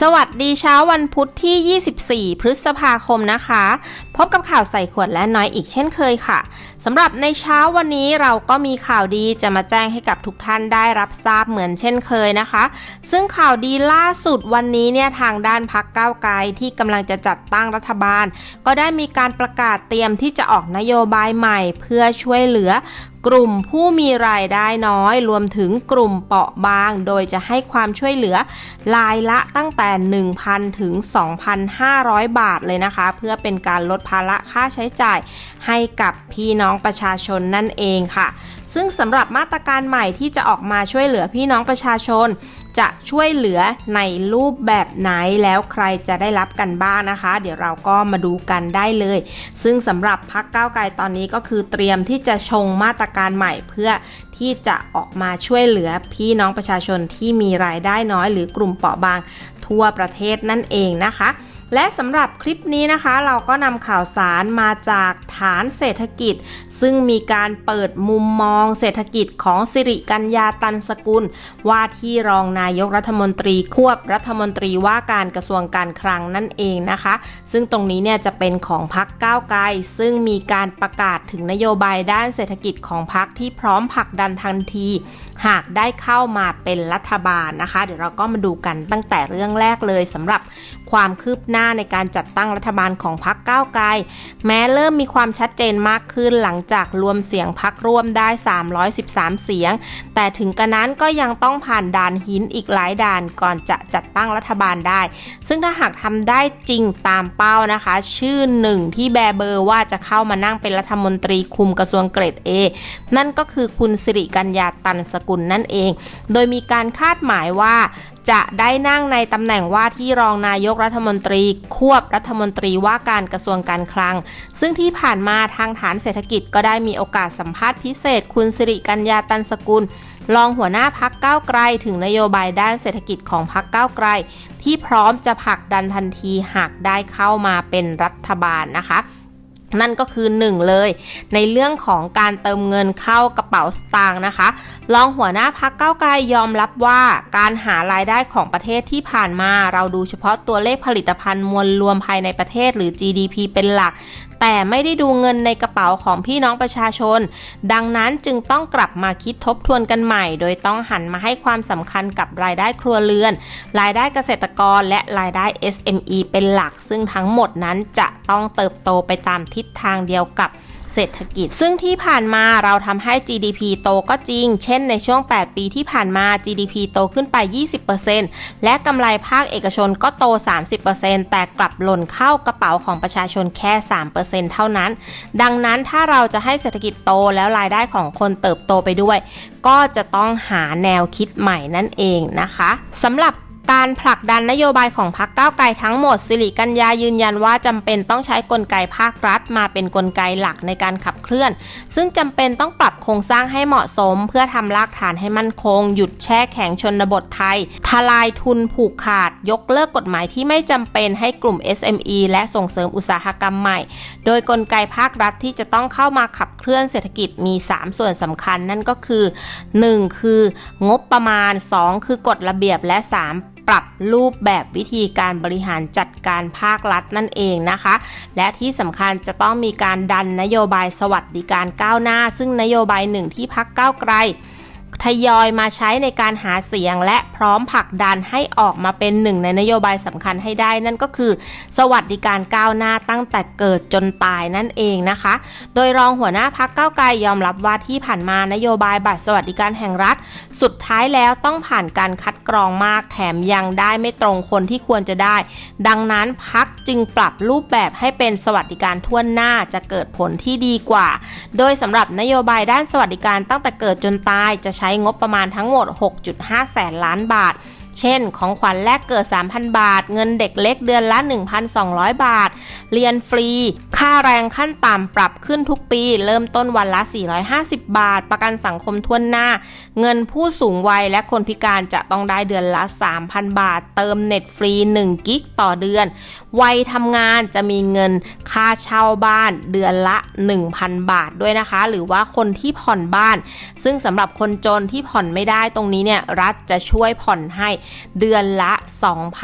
สวัสดีเช้าวันพุธที่ 24 พฤษภาคมนะคะ พบกับข่าวใส่ขวดและน้อยอีกเช่นเคยค่ะสำหรับในเช้าวันนี้เราก็มีข่าวดีจะมาแจ้งให้กับทุกท่านได้รับทราบเหมือนเช่นเคยนะคะ ซึ่งข่าวดีล่าสุดวันนี้เนี่ยทางด้านพักก้าวไกลที่กำลังจะจัดตั้งรัฐบาล ก็ได้มีการประกาศเตรียมที่จะออกนโยบายใหม่ เพื่อช่วยเหลือ กลุ่มผู้มีรายได้น้อย รวมถึงกลุ่มเปราะบาง โดยจะให้ความช่วยเหลือรายละตั้งแต่ 1,000 ถึง 2,500 บาทเลยนะคะ เพื่อเป็นการลดภาระค่าใช้จ่ายให้กับพี่น้องประชาชนนั่นเองค่ะ ซึ่งสำหรับมาตรการใหม่ที่จะออกมาช่วยเหลือพี่น้องประชาชน จะช่วยเหลือในรูปแบบไหนแล้วใครจะได้รับกันบ้างนะคะ เดี๋ยวเราก็มาดูกันได้เลย ซึ่งสำหรับพักก้าวไกลตอนนี้ก็คือเตรียมที่จะชงมาตรการใหม่เพื่อที่จะออกมาช่วยเหลือพี่น้องประชาชนที่มีรายได้น้อย หรือกลุ่มเปราะบางทั่วประเทศนั่นเองนะคะ และสำหรับคลิปนี้นะคะเราก็นำข่าวสารมาจากฐานเศรษฐกิจ ซึ่งมีการเปิดมุมมองเศรษฐกิจของสิริกัญญาตันสกุล ว่าที่รองนายกรัฐมนตรีควบรัฐมนตรีว่าการกระทรวงการคลังนั่นเองนะคะ ซึ่งตรงนี้เนี่ยจะเป็นของพักก้าวไกล ซึ่งมีการประกาศถึงนโยบายด้านเศรษฐกิจของพักที่พร้อมผลักดันทันที หากได้เข้ามาเป็นรัฐบาลนะคะ เดี๋ยวเราก็มาดูกันตั้งแต่เรื่องแรกเลยสำหรับความคืบหน้าในการจัดตั้งรัฐบาลของพรรคก้าวไกล แม้เริ่มมีความชัดเจนมากขึ้นหลังจากรวมเสียงพักร่วมได้ 313 เสียง แต่ถึงกระนั้นก็ยังต้องผ่านด่านหินอีกหลายด่านก่อนจะจัดตั้งรัฐบาลได้ ซึ่งถ้าหากทำได้จริงตามเป้านะคะ ชื่อหนึ่งที่แบเบอร์ว่าจะเข้ามานั่งเป็นรัฐมนตรีคุมกระทรวงเกรด A นั่นก็คือคุณสิริกัญญาตันสกุลนั่นเอง โดยมีการคาดหมายว่า จะได้นั่งในตำแหน่งว่าที่รองนายกรัฐมนตรี ควบรัฐมนตรีว่าการกระทรวงการคลัง ซึ่งที่ผ่านมาทางฐานเศรษฐกิจก็ได้มีโอกาสสัมภาษณ์พิเศษ คุณสิริกัญญาตันสกุล รองหัวหน้าพักก้าวไกล ถึงนโยบายด้านเศรษฐกิจของพักก้าวไกล ที่พร้อมจะผลักดันทันทีหากได้เข้ามาเป็นรัฐบาลนะคะ นั่นก็คือหนึ่งเลย ในเรื่องของการเติมเงินเข้ากระเป๋าสตางค์นะคะรองหัวหน้าพักเก้าไกลยอมรับว่าการหารายได้ของประเทศที่ผ่านมา เราดูเฉพาะตัวเลขผลิตภัณฑ์มวลรวมภายในประเทศหรือ GDP เป็นหลัก แต่ไม่ได้ดูเงินในกระเป๋าของพี่น้องประชาชน ดังนั้นจึงต้องกลับมาคิดทบทวนกันใหม่ โดยต้องหันมาให้ความสำคัญกับรายได้ครัวเรือน รายได้เกษตรกรและรายได้ SME เป็นหลัก ซึ่งทั้งหมดนั้นจะต้องเติบโตไปตามทิศทางเดียวกับ เศรษฐกิจ ซึ่งที่ผ่านมาเราทำให้ GDP โตก็จริง เช่นในช่วง 8 ปีที่ผ่านมา GDP โตขึ้นไป 20%และกำไรภาคเอกชนก็โต 30%แต่กลับหล่นเข้ากระเป๋าของประชาชนแค่ 3%เท่านั้น ดังนั้นถ้าเราจะให้เศรษฐกิจโตแล้วรายได้ของคนเติบโตไปด้วย ก็จะต้องหาแนวคิดใหม่นั่นเองนะคะสำหรับ การผลักดันนโยบายของพรรคก้าวไกลทั้งหมด สิริกัญญายืนยันว่าจำเป็นต้องใช้กลไกภาครัฐ มาเป็นกลไกหลักในการขับเคลื่อน ซึ่งจำเป็นต้องปรับโครงสร้างให้เหมาะสม เพื่อทำรากฐานให้มั่นคง หยุดแช่แข็งชนบทไทย ทลายทุนผูกขาด ยกเลิกกฎหมายที่ไม่จำเป็นให้กลุ่ม SME และส่งเสริมอุตสาหกรรมใหม่ โดยกลไกภาครัฐที่จะต้องเข้ามาขับเคลื่อนเศรษฐกิจมี 3 ส่วนสำคัญนั่นก็คือ 1. คืองบประมาณ 2 คือกฎระเบียบและ 3 รับรูปแบบวิธีการบริหารจัดการภาครัฐนั่นเองนะคะ และที่สำคัญจะต้องมีการดันนโยบายสวัสดิการก้าวหน้า ซึ่งนโยบายหนึ่งที่พักก้าวไกล ทยอยมาใช้ในการหาเสียง และพร้อมผลักดันให้ออกมาเป็นหนึ่งในนโยบายสำคัญให้ได้ นั่นก็คือ สวัสดิการก้าวหน้าตั้งแต่เกิดจนตายนั่นเองนะคะ โดยรองหัวหน้าพักเก้าไกลยอมรับว่าที่ผ่านมานโยบายบัตรสวัสดิการแห่งรัฐ สุดท้ายแล้วต้องผ่านการคัดกรองมากแถมยังได้ไม่ตรงคนที่ควรจะได้ ดังนั้นพักจึงปรับรูปแบบให้เป็นสวัสดิการทั่วหน้าจะเกิดผลที่ดีกว่า โดยสำหรับนโยบายด้านสวัสดิการตั้งแต่เกิดจนตายจะใช้งบประมาณทั้งหมด 6.5 แสนล้านบาท เช่น ของขวัญแลกเกิด 3,000 บาท เงินเด็กเล็กเดือนละ 1,200 บาท เรียนฟรี ค่าแรงขั้นต่ำปรับขึ้นทุกปี เริ่มต้นวันละ 450 บาท ประกันสังคมทวนหน้า เงินผู้สูงวัยและคนพิการจะต้องได้เดือนละ 3,000 บาท เติมเน็ตฟรี 1 กิกต่อเดือน วัยทำงานจะมีเงินค่าเช่าบ้านเดือนละ 1,000 บาทด้วยนะคะ หรือว่าคนที่ผ่อนบ้าน ซึ่งสำหรับคนจนที่ผ่อนไม่ได้ตรงนี้เนี่ยรัฐจะช่วยผ่อนให้เดือนละ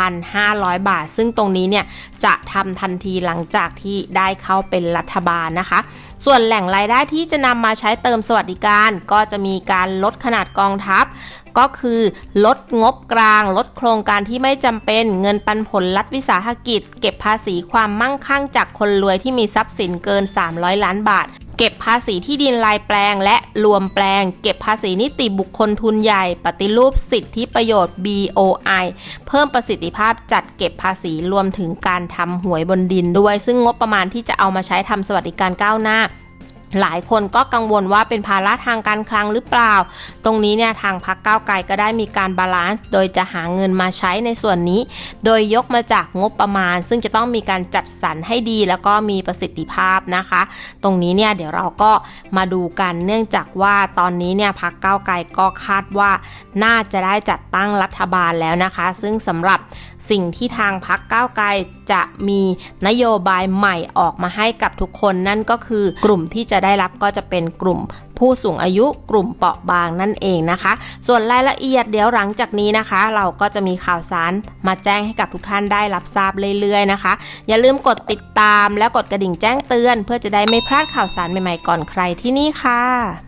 2,500 บาท ซึ่งตรงนี้เนี่ยจะทำทันทีหลังจากที่ได้เข้าเป็นรัฐบาลนะคะ ส่วนแหล่งรายได้ที่จะนำมาใช้เติมสวัสดิการ ก็จะมีการลดขนาดกองทัพก็คือลดงบกลาง ลดโครงการที่ไม่จำเป็น เงินปันผลรัฐวิสาหกิจ เก็บภาษีความมั่งคั่งจากคนรวยที่มีทรัพย์สินเกิน 300 ล้านบาท เก็บภาษีที่ดินลายแปลง และรวมแปลง เก็บภาษีนิติบุคคลทุนใหญ่ ปฏิรูปสิทธิประโยชน์ BOI เพิ่มประสิทธิภาพจัดเก็บภาษีรวมถึงการทำหวยบนดินด้วย ซึ่งงบประมาณที่จะเอามาใช้ทำสวัสดิการก้าวหน้า หลายคนก็กังวลว่าเป็นภาระทางการคลังหรือเปล่า ตรงนี้เนี่ยทางพักก้าวไกลก็ได้มีการบาลานซ์ โดยจะหาเงินมาใช้ในส่วนนี้ โดยยกมาจากงบประมาณ ซึ่งจะต้องมีการจัดสรรให้ดีแล้วก็มีประสิทธิภาพนะคะ ตรงนี้เนี่ยเดี๋ยวเราก็มาดูกันเนื่องจากว่าตอนนี้เนี่ยพักก้าวไกลก็คาดว่าน่าจะได้จัดตั้งรัฐบาลแล้วนะคะ ซึ่งสำหรับสิ่งที่ทางพักก้าวไกลจะมีนโยบายใหม่ออกมาให้กับทุกคนนั่นก็คือกลุ่มที่จะจะได้รับก็จะเป็นกลุ่มผู้สูงอายุกลุ่มเปราะบางนั่นเองนะคะ ส่วนรายละเอียดเดี๋ยวหลังจากนี้นะคะ เราก็จะมีข่าวสารมาแจ้งให้กับทุกท่านได้รับทราบเรื่อยๆนะคะ อย่าลืมกดติดตามและกดกระดิ่งแจ้งเตือน เพื่อจะได้ไม่พลาดข่าวสารใหม่ๆก่อนใครที่นี่ค่ะ